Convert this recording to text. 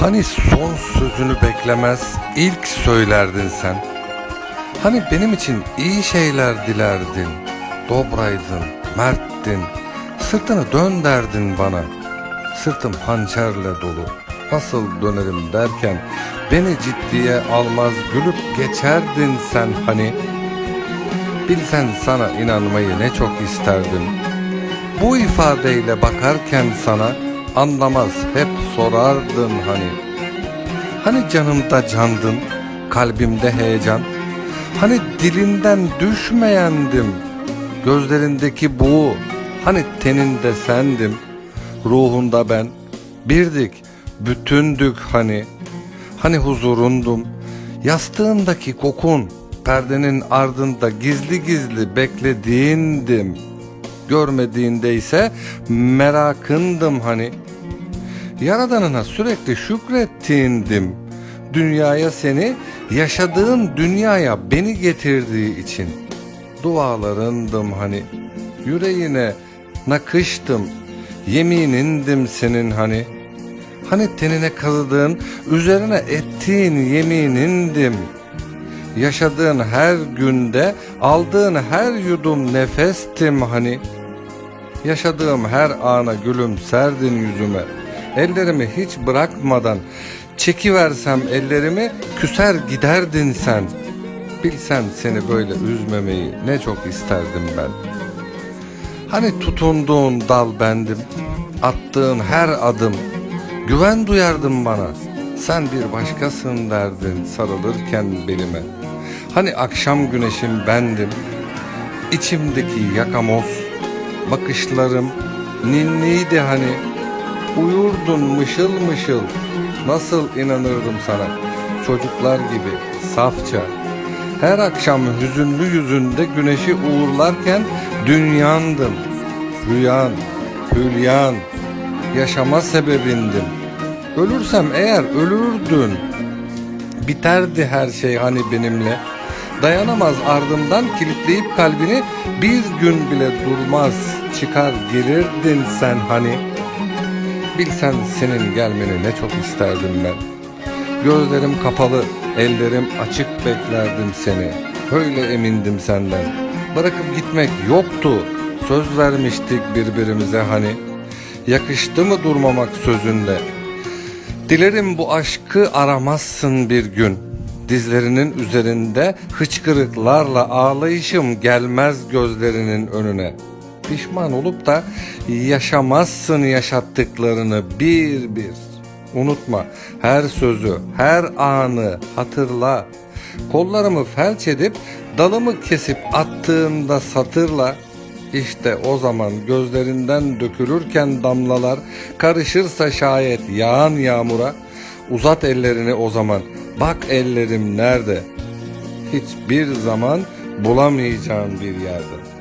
Hani son sözünü beklemez ilk söylerdin sen. Hani benim için iyi şeyler dilerdin. Dobraydın, merttin. Sırtını dön derdin bana. Sırtım hançerle dolu. Nasıl dönerim derken beni ciddiye almaz gülüp geçerdin sen hani. Bilsen sana inanmayı ne çok isterdim. Bu ifadeyle bakarken sana anlamaz hep sorardın hani. Hani canımda candın, kalbimde heyecan. Hani dilinden düşmeyendim. Gözlerindeki bu, hani teninde sendim. Ruhunda ben, birdik, bütündük hani. Hani huzurundum, yastığındaki kokun, perdenin ardında gizli gizli beklediğindim. Görmediğinde ise merakındım hani. Yaradanına sürekli şükrettiğindim. Dünyaya seni, yaşadığın dünyaya beni getirdiği için. Dualarındım hani. Yüreğine nakıştım. Yeminindim senin hani. Hani tenine kazıdığın, üzerine ettiğin yeminindim. Yaşadığın her günde aldığın her yudum nefestim hani. Yaşadığım her ana gülümserdin yüzüme. Ellerimi hiç bırakmadan çekiversem ellerimi küser giderdin sen. Bilsen seni böyle üzmemeyi ne çok isterdim ben. Hani tutunduğun dal bendim, attığın her adım, güven duyardın bana. Sen bir başkasın derdin sarılırken belime. Hani akşam güneşim bendim, içimdeki yakamoz, bakışlarım ninniydi hani. Uyurdun mışıl mışıl, nasıl inanırdım sana, çocuklar gibi safça. Her akşam hüzünlü yüzünde güneşi uğurlarken dünyandım, rüyan, hülyan, yaşama sebebindim. Ölürsem eğer ölürdün, biterdi her şey hani benimle. Dayanamaz ardımdan kilitleyip kalbini bir gün bile durmaz çıkar gelirdin sen hani. Bilsen senin gelmeni ne çok isterdim ben. Gözlerim kapalı, ellerim açık beklerdim seni. Öyle emindim senden. Bırakıp gitmek yoktu. Söz vermiştik birbirimize hani. Yakıştı mı durmamak sözünde? Dilerim bu aşkı aramazsın bir gün. Dizlerinin üzerinde hıçkırıklarla ağlayışım gelmez gözlerinin önüne. Pişman olup da yaşamazsın yaşattıklarını bir bir. Unutma her sözü, her anı hatırla. Kollarımı felç edip dalımı kesip attığımda satırla işte o zaman gözlerinden dökülürken damlalar karışırsa şayet yağan yağmura uzat ellerini o zaman bak ellerim nerede hiçbir zaman bulamayacağın bir yerde.